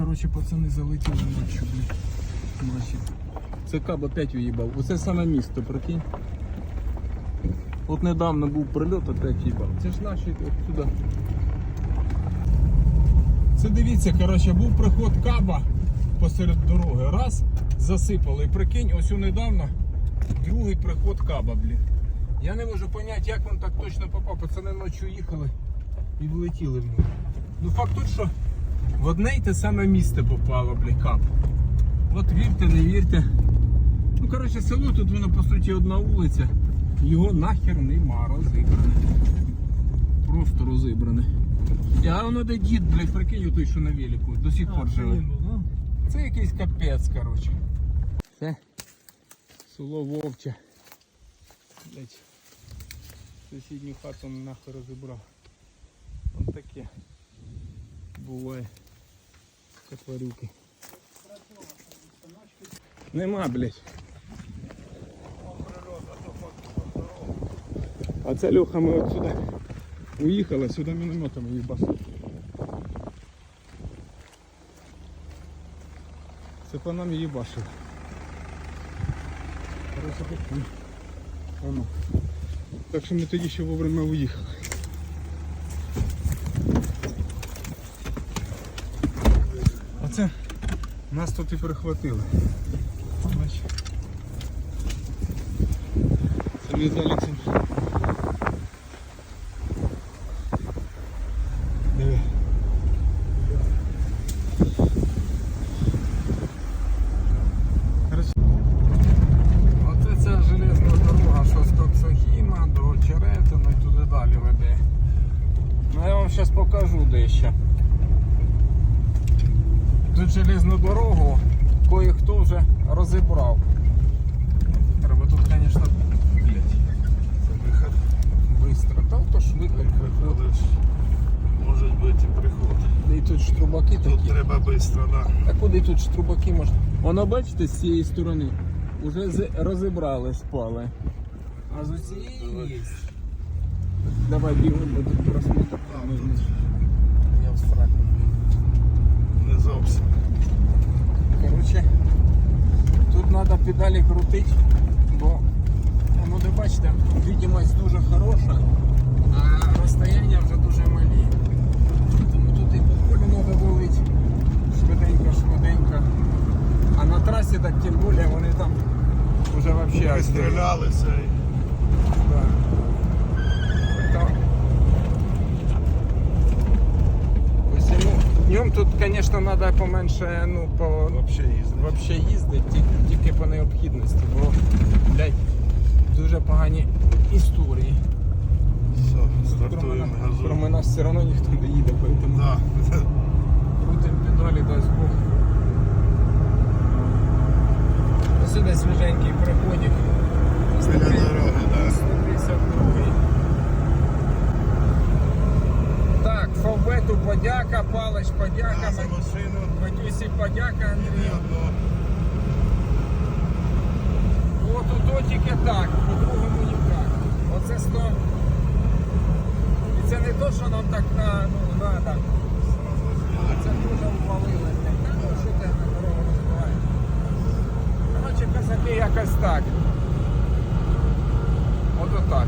коротше, пацани залетіли ночі, блядь. Це каб опять уїбав. Оце саме місто, прикинь. От недавно був прильот, опять їбав. Це ж наші сюди. Це дивіться, коротше, був приход каба посеред дороги. Раз, засипали. Прикинь, ось у недавно другий приход каба, блін. Я не можу зрозуміти, як він так точно попав. Пацани ночі їхали і влетіли в нього. Ну факт тут, що в одне й те саме місце попало, блін, кап. От вірте, не вірте. Ну, коротше, село тут воно по суті одна вулиця. Його нахер нема розібране. Просто розібране. А воно де дід, блядь, прикинь, той, що на велику, до сих пор живе. Це якийсь капець, коротше. Це село Вовче. Блять. Сусідню хату нахуй розібрав. Ось таке. Буває. Катварюки. Нема, блять. А ця Льоха ми от сюди уїхала, сюди мінометом її басили. Це по нам її башили. Воно. Так що ми тоді ще вовремя уїхали. Оце нас тут і перехватили. Бач. Це. Оце ця железна дорога, що з Коксохіма до Черетина і туди далі веде. Ну я вам зараз покажу дещо. Тут железну дорогу кое-хто вже розібрав. Треба тут, звісно, блять, Це виход. быстро. Та то ж виход приходить. Виходиш. Може бути і приход. І тут штрубаки Тут такі. треба швидко, да. А куди тут штрубаки можна? Воно бачите з цієї сторони. Уже з- розібрали шпали. А з цієї є. Давай бігом, бо тут просмотр. Я в сраку. Не зовсім. Короче, тут треба педалі крутити, бо ну де бачите, видимость дуже хороша, а розстояння вже дуже малі. Тому тут і по полю треба вилити швиденько, швиденько. А на трасі так тим більше вони там вже взагалі стрілялися. Днем тут, конечно, надо поменше, ну, по вообще їздити тільки, тільки по необхідності, бо блядь, дуже погані історії. Все, Кроме стартуємо нас, газу. кроме нас все одно ніхто не їде, поэтому Да. крутим педалі, дасть Бог. Сюди свіженький приходик. Біля дороги, да. 152. Так, Фавбету подяка, Палич подяка, за машину. Матюсі подяка, Ні одного. От ото тільки так, по-другому ніяк. Оце 100. І це не то, що нам так на, ну. А це дуже ввалили. Та ну що ти на дорогу розбиваєш? Коротше, казаки якось так. От отак.